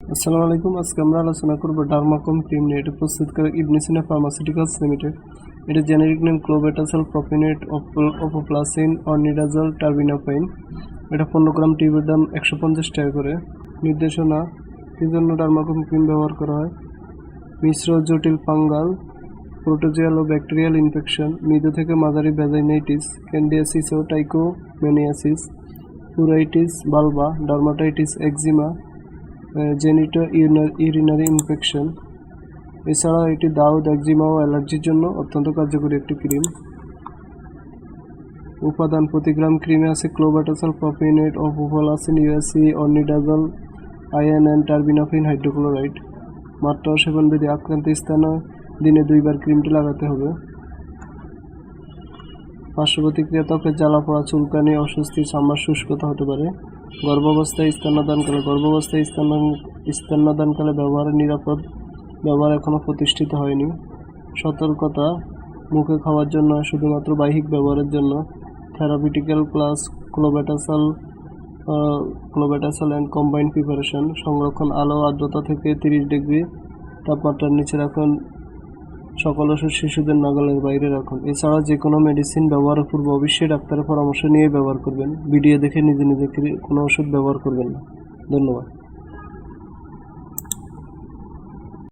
আসসালামু আলাইকুম। আজকে আমরা আলোচনা করব ডার্মাকম ক্রিম নিয়ে। এটা প্রস্তুত করে ইবনিসিনা ফার্মাসিউটিক্যালস লিমিটেড এটা generic name clobetasol propionate অপোপ্লাসিন ornidazole terbinafine এটা পনেরো গ্রাম টিউবের দাম একশো পঞ্চাশ টাকা করে। নির্দেশনা কি জন্য ডার্মাকম ক্রিম ব্যবহার করা হয়? মিশ্র, জটিল, ফাঙ্গাল প্রোটোজিয়াল ও ব্যাকটেরিয়াল ইনফেকশন মৃদু থেকে মাঝারি ভ্যাজাইনাইটিস ক্যান্ডিয়াসিস ও টাইকোমেনিয়াসিস পুরাইটিস বালবা dermatitis eczema genitourinary infection এছাড়াও এটি দাউদ, একজিমা ও অ্যালার্জির জন্য অত্যন্ত কার্যকরী একটি ক্রিম। উপাদান প্রতি গ্রাম ক্রিমে আছে ক্লোবাটাসল প্রপিনেট অফ উভলাসিন ইউএসি অর্নিডাজল আয়ন অ্যান্ড টার্বিনাফিন হাইড্রোক্লোরাইড মাত্রা ও সেবনবিধি আক্রান্ত স্থানে দিনে দুইবার ক্রিমটি লাগাতে হবে। পার্শ্ব প্রতিক্রিয়া ত্বকের জ্বালা, পড়া, চুলকানি, অস্বস্তি চামড়ার শুষ্কতা হতে পারে। গর্ভাবস্থায় স্তন্যদানকালে গর্ভাবস্থায় স্তন্য স্তন্যদানকালে ব্যবহারের নিরাপদ ব্যবহার এখনও প্রতিষ্ঠিত হয়নি। সতর্কতা মুখে খাওয়ার জন্য, শুধুমাত্র বাহ্যিক ব্যবহারের জন্য। Therapeutical class clobetasol clobetasol and combined preparation সংরক্ষণ, আলো, আর্দ্রতা থেকে তিরিশ ডিগ্রি তাপমাত্রার নিচে রাখুন। সকল ওষুধ শিশুদের নাগালের বাইরে রাখুন। এছাড়া যে কোনো মেডিসিন ব্যবহারের পূর্বে অবশ্যই ডাক্তারের পরামর্শ নিয়ে ব্যবহার করবেন। ভিডিও দেখে নিজে নিজে কোনো ওষুধ ব্যবহার করবেন না। ধন্যবাদ।